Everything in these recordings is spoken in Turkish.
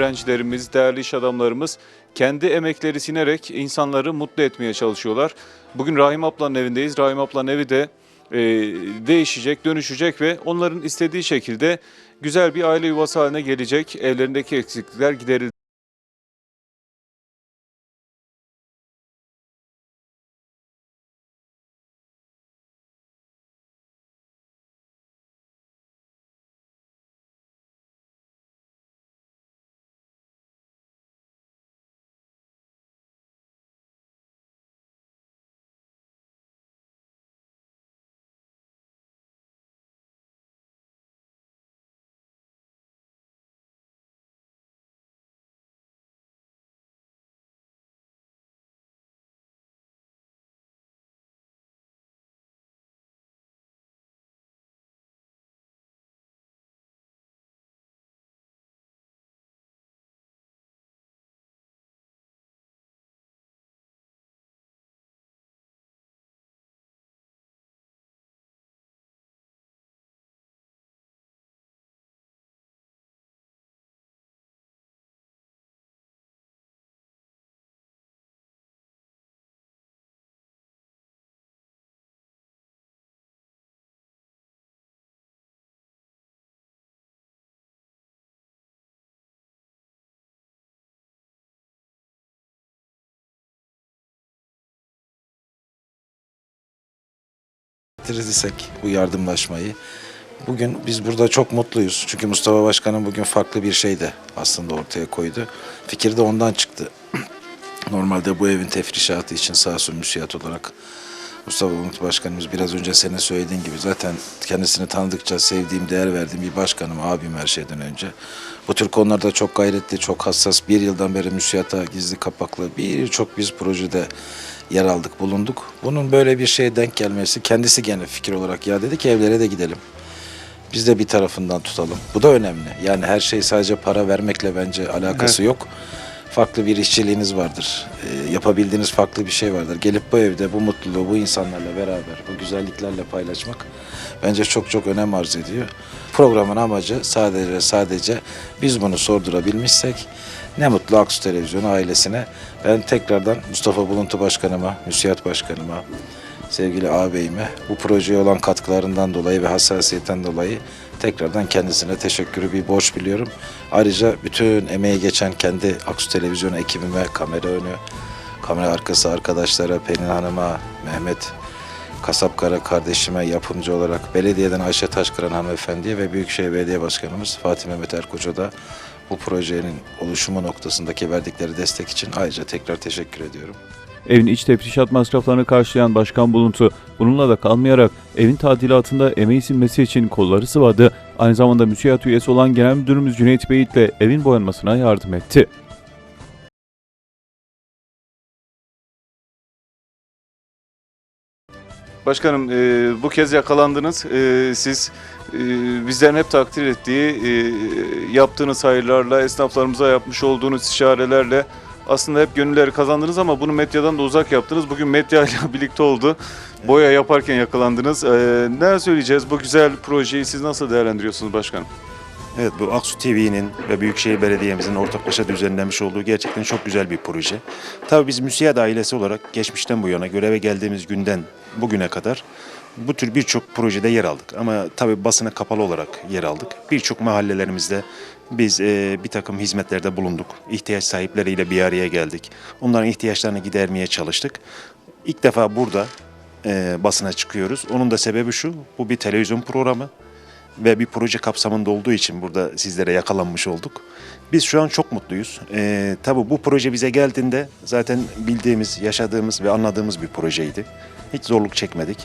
Öğrencilerimiz, değerli iş adamlarımız kendi emekleri sinerek insanları mutlu etmeye çalışıyorlar. Bugün Rahim ablanın evindeyiz. Rahim ablanın evi de e, değişecek, dönüşecek ve onların istediği şekilde güzel bir aile yuvası haline gelecek. Evlerindeki eksiklikler giderilecek. Bitirirsek bu yardımlaşmayı. Bugün biz burada çok mutluyuz. Çünkü Mustafa Başkan'ın bugün farklı bir şey de aslında ortaya koydu. Fikir de ondan çıktı. Normalde bu evin tefrişatı için sağ müsiyat olarak Mustafa Umut Başkanımız biraz önce senin söylediğin gibi zaten kendisini tanıdıkça sevdiğim, değer verdiğim bir başkanım, abim her şeyden önce. Bu tür konularda çok gayretli, çok hassas. Bir yıldan beri müsiyata gizli kapaklı birçok biz projede yer aldık, bulunduk. Bunun böyle bir şeye denk gelmesi kendisi gene fikir olarak ya dedi ki evlere de gidelim. Biz de bir tarafından tutalım. Bu da önemli. Yani her şey sadece para vermekle bence alakası yok. Farklı bir işçiliğiniz vardır. Ee, yapabildiğiniz farklı bir şey vardır. Gelip bu evde bu mutluluğu bu insanlarla beraber, bu güzelliklerle paylaşmak bence çok çok önem arz ediyor. Programın amacı sadece sadece biz bunu sordurabilmişsek ne mutlu Aksu Televizyonu ailesine. Ben tekrardan Mustafa Buluntu Başkanıma, Müsiyat Başkanıma, sevgili ağabeyime bu projeye olan katkılarından dolayı ve hassasiyetten dolayı tekrardan kendisine teşekkürü bir borç biliyorum. Ayrıca bütün emeği geçen kendi Aksu Televizyon ekibime, kamera önü, kamera arkası arkadaşlara, Pelin Hanım'a, Mehmet Kasapkara kardeşime yapımcı olarak belediyeden Ayşe Taşkıran hanımefendiye ve Büyükşehir Belediye Başkanımız Fatih Mehmet Erkoç'a da bu projenin oluşumu noktasındaki verdikleri destek için ayrıca tekrar teşekkür ediyorum. Evin iç tefrişat masraflarını karşılayan Başkan Buluntu bununla da kalmayarak evin tadilatında emeği silmesi için kolları sıvadı. Aynı zamanda müsiyat üyesi olan Genel Müdürümüz Cüneyt Beyit ile evin boyanmasına yardım etti. Başkanım e, bu kez yakalandınız. E, siz e, bizlerin hep takdir ettiği e, yaptığınız hayırlarla, esnaflarımıza yapmış olduğunuz işarelerle aslında hep gönülleri kazandınız ama bunu medyadan da uzak yaptınız. Bugün medyayla birlikte oldu. Boya yaparken yakalandınız. E, ne söyleyeceğiz? Bu güzel projeyi siz nasıl değerlendiriyorsunuz başkanım? Evet bu Aksu TV'nin ve Büyükşehir Belediye'mizin ortaklaşa düzenlenmiş olduğu gerçekten çok güzel bir proje. Tabii biz müsiyat ailesi olarak geçmişten bu yana göreve geldiğimiz günden bugüne kadar bu tür birçok projede yer aldık. Ama tabii basına kapalı olarak yer aldık. Birçok mahallelerimizde biz e, bir takım hizmetlerde bulunduk. İhtiyaç sahipleriyle bir araya geldik. Onların ihtiyaçlarını gidermeye çalıştık. İlk defa burada e, basına çıkıyoruz. Onun da sebebi şu, bu bir televizyon programı ve bir proje kapsamında olduğu için burada sizlere yakalanmış olduk. Biz şu an çok mutluyuz. Ee, tabii bu proje bize geldiğinde zaten bildiğimiz, yaşadığımız ve anladığımız bir projeydi. Hiç zorluk çekmedik.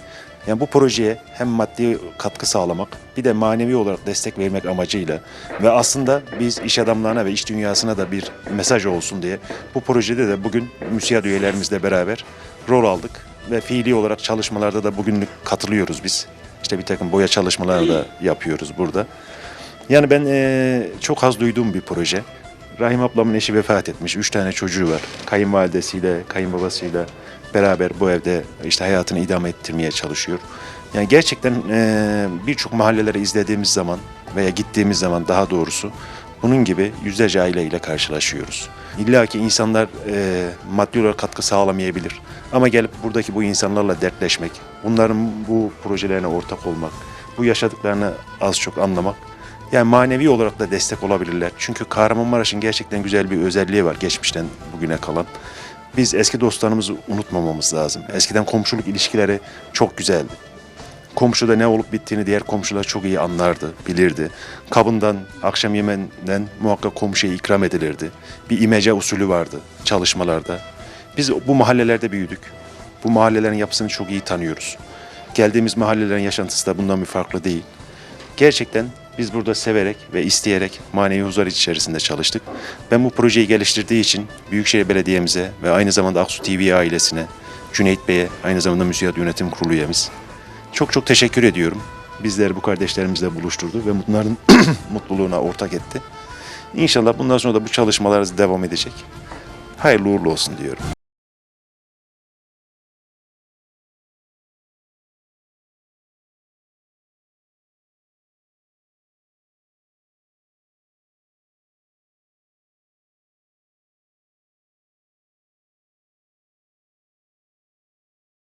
Yani bu projeye hem maddi katkı sağlamak bir de manevi olarak destek vermek amacıyla ve aslında biz iş adamlarına ve iş dünyasına da bir mesaj olsun diye bu projede de bugün müsiyat üyelerimizle beraber rol aldık ve fiili olarak çalışmalarda da bugünlük katılıyoruz biz. İşte bir takım boya çalışmaları da yapıyoruz burada. Yani ben eee, çok az duyduğum bir proje. Rahim ablamın eşi vefat etmiş. Üç tane çocuğu var. Kayınvalidesiyle, kayınbabasıyla beraber bu evde işte hayatını idame ettirmeye çalışıyor. Yani gerçekten eee, birçok mahallelere izlediğimiz zaman veya gittiğimiz zaman daha doğrusu Bunun gibi yüzlerce aileyle karşılaşıyoruz. İlla ki insanlar e, maddi olarak katkı sağlamayabilir. Ama gelip buradaki bu insanlarla dertleşmek, bunların bu projelerine ortak olmak, bu yaşadıklarını az çok anlamak, yani manevi olarak da destek olabilirler. Çünkü Kahramanmaraş'ın gerçekten güzel bir özelliği var geçmişten bugüne kalan. Biz eski dostlarımızı unutmamamız lazım. Eskiden komşuluk ilişkileri çok güzeldi. Komşuda ne olup bittiğini diğer komşular çok iyi anlardı, bilirdi. Kabından, akşam yemeğinden muhakkak komşuya ikram edilirdi. Bir imece usulü vardı çalışmalarda. Biz bu mahallelerde büyüdük. Bu mahallelerin yapısını çok iyi tanıyoruz. Geldiğimiz mahallelerin yaşantısı da bundan bir farklı değil. Gerçekten biz burada severek ve isteyerek manevi huzur içerisinde çalıştık. Ben bu projeyi geliştirdiği için Büyükşehir Belediye'mize ve aynı zamanda Aksu TV ailesine, Cüneyt Bey'e, aynı zamanda Müsiyat Yönetim Kurulu üyemiz, çok çok teşekkür ediyorum. Bizleri bu kardeşlerimizle buluşturdu ve bunların mutluluğuna ortak etti. İnşallah bundan sonra da bu çalışmalarımız devam edecek. Hayırlı uğurlu olsun diyorum.